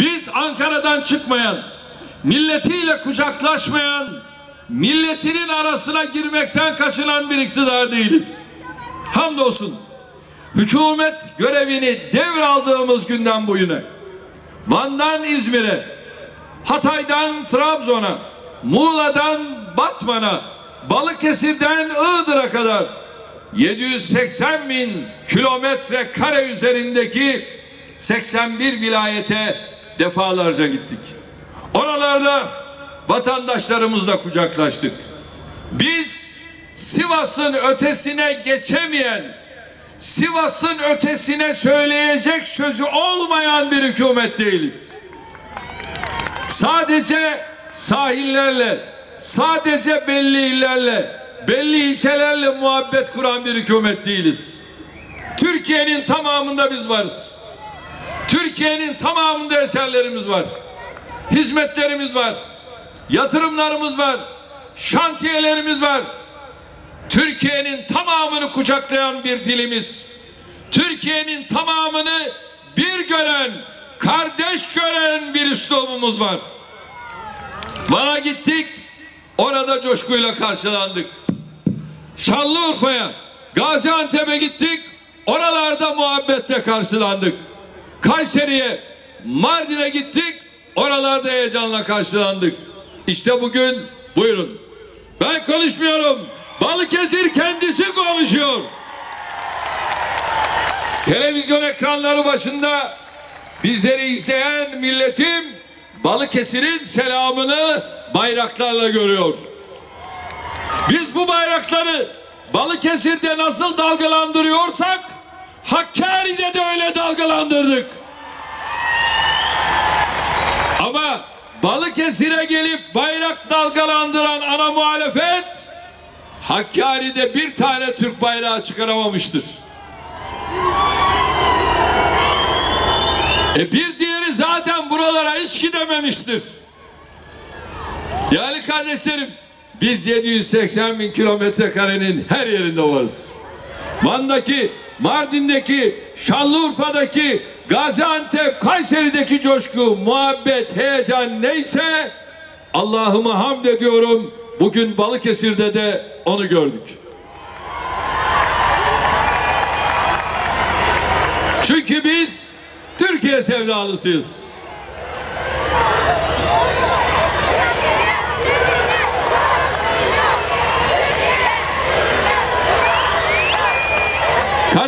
Biz Ankara'dan çıkmayan, milletiyle kucaklaşmayan, milletinin arasına girmekten kaçınan bir iktidar değiliz. Hamdolsun hükümet görevini devraldığımız günden bugüne Van'dan İzmir'e, Hatay'dan Trabzon'a, Muğla'dan Batman'a, Balıkesir'den Iğdır'a kadar 780 bin kilometre kare üzerindeki 81 vilayete defalarca gittik. Oralarda vatandaşlarımızla kucaklaştık. Biz Sivas'ın ötesine geçemeyen, Sivas'ın ötesine söyleyecek sözü olmayan bir hükümet değiliz. Sadece sahillerle, sadece belli illerle, belli ilçelerle muhabbet kuran bir hükümet değiliz. Türkiye'nin tamamında biz varız. Türkiye'nin tamamında eserlerimiz var. Hizmetlerimiz var. Yatırımlarımız var. Şantiyelerimiz var. Türkiye'nin tamamını kucaklayan bir dilimiz. Türkiye'nin tamamını bir gören, kardeş gören bir üslubumuz var. Van'a gittik, orada coşkuyla karşılandık. Şanlıurfa'ya, Gaziantep'e gittik, oralarda muhabbetle karşılandık. Kayseri'ye, Mardin'e gittik, oralarda heyecanla karşılandık. İşte bugün buyurun. Ben konuşmuyorum. Balıkesir kendisi konuşuyor. Televizyon ekranları başında bizleri izleyen milletim Balıkesir'in selamını bayraklarla görüyor. Biz bu bayrakları Balıkesir'de nasıl dalgalandırıyorsak Hakkari'de de öyle dalgalandırdık. Ama Balıkesir'e gelip bayrak dalgalandıran ana muhalefet Hakkari'de bir tane Türk bayrağı çıkaramamıştır. E bir diğeri zaten buralara hiç gidememiştir. Değerli kardeşlerim biz 780 bin kilometre karenin her yerinde varız. Van'daki, Mardin'deki, Şanlıurfa'daki, Gaziantep, Kayseri'deki coşku, muhabbet, heyecan neyse Allah'ıma hamd ediyorum. Bugün Balıkesir'de de onu gördük. Çünkü biz Türkiye sevdalısıyız.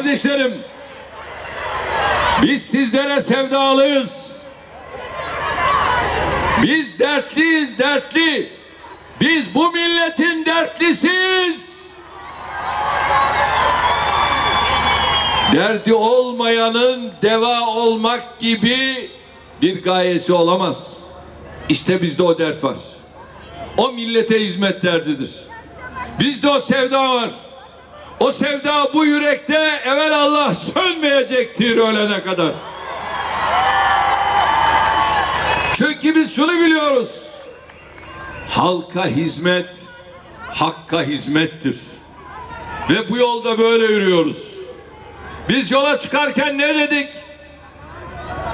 Kardeşlerim, biz sizlere sevdalıyız. Biz dertliyiz, dertli. Biz bu milletin dertlisiyiz. Derdi olmayanın deva olmak gibi bir gayesi olamaz. İşte bizde o dert var. O millete hizmet derdidir. Bizde o sevda var. O sevda bu yürekte evvel Allah sönmeyecektir ölene kadar. Çünkü biz şunu biliyoruz. Halka hizmet, hakka hizmettir. Ve bu yolda böyle yürüyoruz. Biz yola çıkarken ne dedik?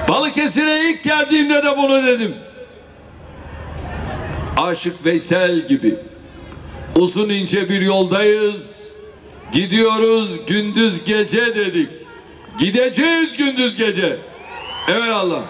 Balıkesir'e ilk geldiğimde de bunu dedim. Aşık Veysel gibi uzun ince bir yoldayız. Gidiyoruz gündüz gece dedik. Gideceğiz gündüz gece. Evet Allah.